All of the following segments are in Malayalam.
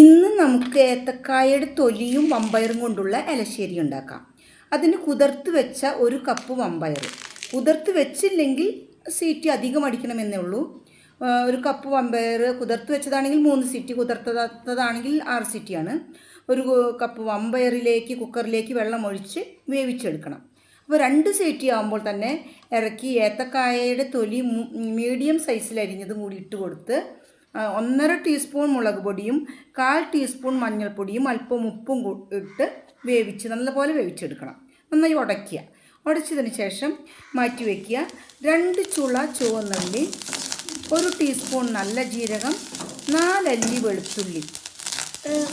ഇന്ന് നമുക്ക് ഏത്തക്കായയുടെ തൊലിയും വമ്പയറും കൊണ്ടുള്ള ഇലശ്ശേരി ഉണ്ടാക്കാം. അതിന് കുതിർത്ത് വെച്ച ഒരു കപ്പ് വമ്പയർ കുതിർത്ത് വെച്ചില്ലെങ്കിൽ സീറ്റ് അധികം അടിക്കണമെന്നേ ഉള്ളൂ. ഒരു കപ്പ് വമ്പയർ കുതിർത്ത് വെച്ചതാണെങ്കിൽ മൂന്ന് സീറ്റ് കുതിർത്തതാണെങ്കിൽ ആറ് സീറ്റിയാണ്. ഒരു കപ്പ് വമ്പയറിലേക്ക് കുക്കറിലേക്ക് വെള്ളം ഒഴിച്ച് വേവിച്ചെടുക്കണം. അപ്പോൾ രണ്ട് സീറ്റി ആകുമ്പോൾ തന്നെ ഇറക്കി ഏത്തക്കായയുടെ തൊലി മീഡിയം സൈസിൽ അരിഞ്ഞതും കൂടി ഇട്ട് കൊടുത്ത് ഒന്നര ടീസ്പൂൺ മുളക് പൊടിയും കാൽ ടീസ്പൂൺ മഞ്ഞൾപ്പൊടിയും അല്പം ഉപ്പും ഇട്ട് വേവിച്ച് നല്ലപോലെ വേവിച്ചെടുക്കണം. നന്നായി ഉടയ്ക്കുക ഉടച്ചതിന് ശേഷം മാറ്റി വയ്ക്കുക രണ്ട് ചുള ചുവന്നുള്ളി ഒരു ടീസ്പൂൺ നല്ല ജീരകം നാലല്ലി വെളുത്തുള്ളി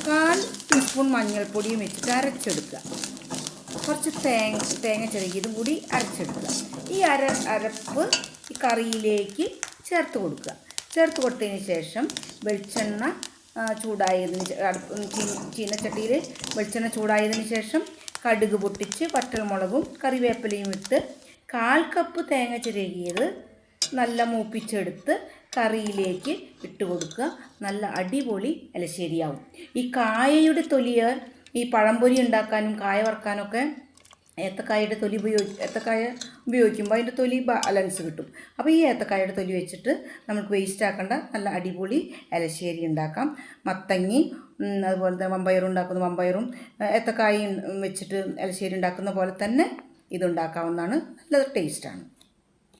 കാൽ ടീസ്പൂൺ മഞ്ഞൾപ്പൊടിയും വെച്ചിട്ട് അരച്ചെടുക്കുക. കുറച്ച് തേങ്ങ തേങ്ങ ചെറുകിയതും കൂടി അരച്ചെടുക്കുക. ഈ അര അരപ്പ് ഈ കറിയിലേക്ക് ചേർത്ത് കൊടുക്കുക. ചേർത്ത് കൊടുത്തതിന് ശേഷം വെളിച്ചെണ്ണ ചൂടായതിന് ചീനച്ചട്ടിയിൽ വെളിച്ചെണ്ണ ചൂടായതിന് ശേഷം കടുക് പൊട്ടിച്ച് പച്ചമുളകും കറിവേപ്പിലയും ഇട്ട് കാൽ കപ്പ് തേങ്ങ ചിരകിയത് നല്ല മൂപ്പിച്ചെടുത്ത് കറിയിലേക്ക് ഇട്ട് കൊടുക്കുക. നല്ല അടിപൊളി ഇലശ്ശേരിയാവും ഈ കായയുടെ തൊലിയ ഈ പഴംപൊരി ഉണ്ടാക്കാനും കായ വറുക്കാനൊക്കെ ഏത്തക്കായയുടെ തൊലി ഉപയോഗിച്ച് ഏത്തക്കായ ഉപയോഗിക്കുമ്പോൾ അതിന്റെ തൊലി ബാലൻസ് കിട്ടും. അപ്പോൾ ഈ ഏത്തക്കായയുടെ തൊലി വെച്ചിട്ട് നമുക്ക് വേസ്റ്റ് ആക്കേണ്ട. നല്ല അടിപൊളി ഇലശ്ശേരി ഉണ്ടാക്കാം. മത്തങ്ങി അതുപോലെ തന്നെ വമ്പയറും ഉണ്ടാക്കുന്ന വമ്പയറും ഏത്തക്കായും വെച്ചിട്ട് ഇലശ്ശേരി ഉണ്ടാക്കുന്ന പോലെ തന്നെ ഇതുണ്ടാക്കാവുന്നതാണ്. നല്ല ടേസ്റ്റാണ്